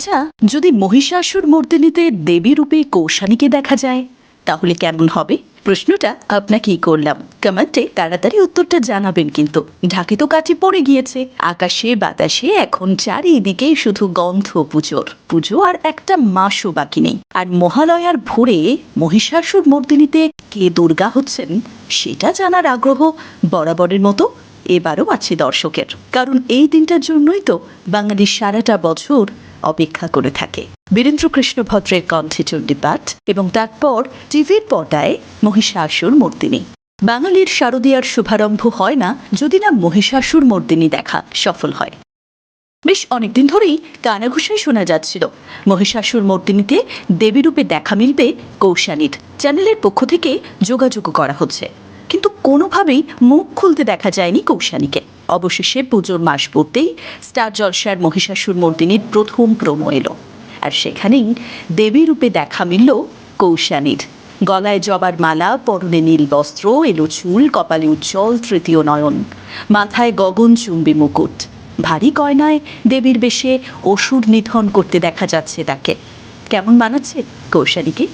আচ্ছা যদি মহিষাসুর মর্দিনীতে দেবী রূপে কৌশানীকে দেখা যায়, তাহলে কেমন হবে? প্রশ্নটা আপনাকেই করলাম। কমেন্টে তাড়াতাড়ি উত্তরটা জানাবেন কিন্তু। ঢাকে তো কাঠি পড়ে গিয়েছে, আকাশে, বাতাসে, এখন চারিদিকে শুধু গন্ধ পুজোর। পুজো আর একটা মাসও বাকি নেই। আর মহালয়ার ভোরে মহিষাসুর মর্দিনীতে কে দুর্গা হচ্ছেন, সেটা জানার আগ্রহ বরাবরের মতো এবারও আছে দর্শকের। কারণ এই দিনটার জন্যই তো বাঙালি সারাটা বছর অপেক্ষা করে থাকে। বীরেন্দ্র কৃষ্ণ ভদ্রের কণ্ঠে চণ্ডীপাঠ এবং তারপর টিভির পর্দায় মহিষাসুর মর্দিনী। বাঙালির শারদীয়ার শুভারম্ভ হয় না যদি না মহিষাসুর মর্দিনী দেখা সফল হয়। বেশ অনেকদিন ধরেই কানাঘুষাই শোনা যাচ্ছিল, মহিষাসুর মর্দিনীতে দেবীরূপে দেখা মিলবে কৌশানীর। চ্যানেলের পক্ষ থেকে যোগাযোগ করা হচ্ছে। কিন্তু কোনোভাবেই মুখ খুলতে দেখা যায়নি কৌশানীকে। অবশেষে পুজোর মাস পড়তেই স্টার জলসার মহিষাসুর মর্দিনীর প্রথম প্রোমো এলো। আর সেখানেই দেবী রূপে দেখা মিলল কৌশানীর। গলায় জবার মালা, পরনে নীল বস্ত্র, এলো চুল, কপালে উজ্জ্বল তৃতীয় নয়ন। মাথায় গগন চুম্বি মুকুট। ভারী গয়নায় দেবীর বেশে অসুর নিধন করতে দেখা যাচ্ছে তাকে। কেমন মানাচ্ছে কৌশানীকে?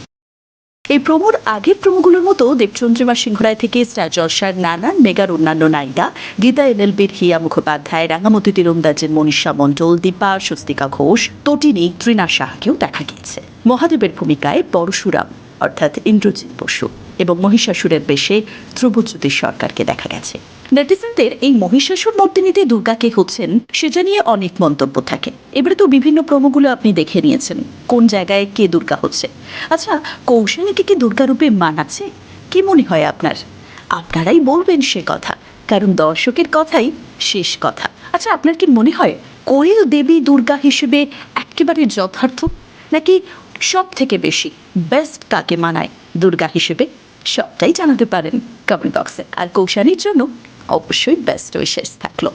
এই প্রমোর আগের প্রমোগুলোর মতো দেবচন্দ্রিমা সিংহরায় থেকে স্টার জলসার নানান মেগার অন্যান্য নায়িকা, গীতা এলএলবির হিয়া মুখোপাধ্যায়, রাঙামতি তীরন্দাজের মনীষা মণ্ডল, দীপা, স্বস্তিকা ঘোষ, তটিনী, ত্রিনা সাহাকেও দেখা গিয়েছে। মহাদেবের ভূমিকায় পরশুরাম। অর্থাৎ ইন্দ্রজিৎ বসু এবং মহিষাসুরের বেশে ধ্রুবজ্যোতি সরকারকে দেখা গেছে। নেটিজেনদের এই মহিষাসুর মর্দিনীতে দুর্গাকে হচ্ছেন সেটা নিয়ে অনেক মন্তব্য থাকে। এবারে তো বিভিন্ন প্রমোগুলো আপনি দেখে নিয়েছেন, কোন জায়গায় কে দুর্গা হচ্ছে। আচ্ছা কৌশানীকে কি দুর্গা রূপে মানাচ্ছে? কি মনে হয় আপনার? আপনারাই বলবেন সে কথা, কারণ দর্শকের কথাই শেষ কথা। আচ্ছা আপনার কি মনে হয় কোয়েল দেবী দুর্গা হিসেবে একেবারে যথার্থ? নাকি সব থেকে বেশি বেস্ট কাকে মানায়? দুর্গা হিসেবে সবটাই জানাতে পারেন কমেন্ট বক্সে আর কৌশানির জন্য অবশ্যই বেস্ট ওই শেষ থাকল।